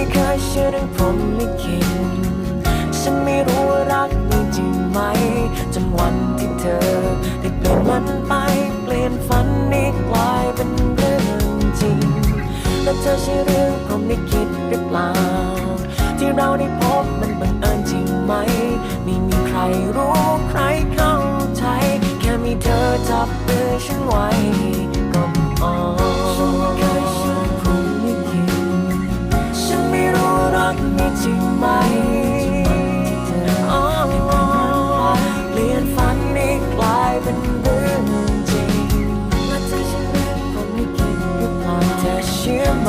่เคยเชื่อเรื่องพรหมลิขิตฉันไม่รู้ว่ารักมีจริงไหมจนวันที่เธอได้เปลี่ยนมันไป เปลี่ยนฝันนี้กลายเป็นเรื่องจริง แล้วเธอใช่เรื่องพรหมลิขิตหรือเปล่า ที่เราได้พบมันบังเอิญจริงไหม ไม่มีใครรู้ใครเข้าใจ แค่มีเธอจับมือฉันไว้ จริงไหมเปลี่ยนฝันนี้กลายเป็นเรื่องจริงและเธอใช่เรื่องพรหมลิขิตหรือเปล่าเธอเชื่อไหม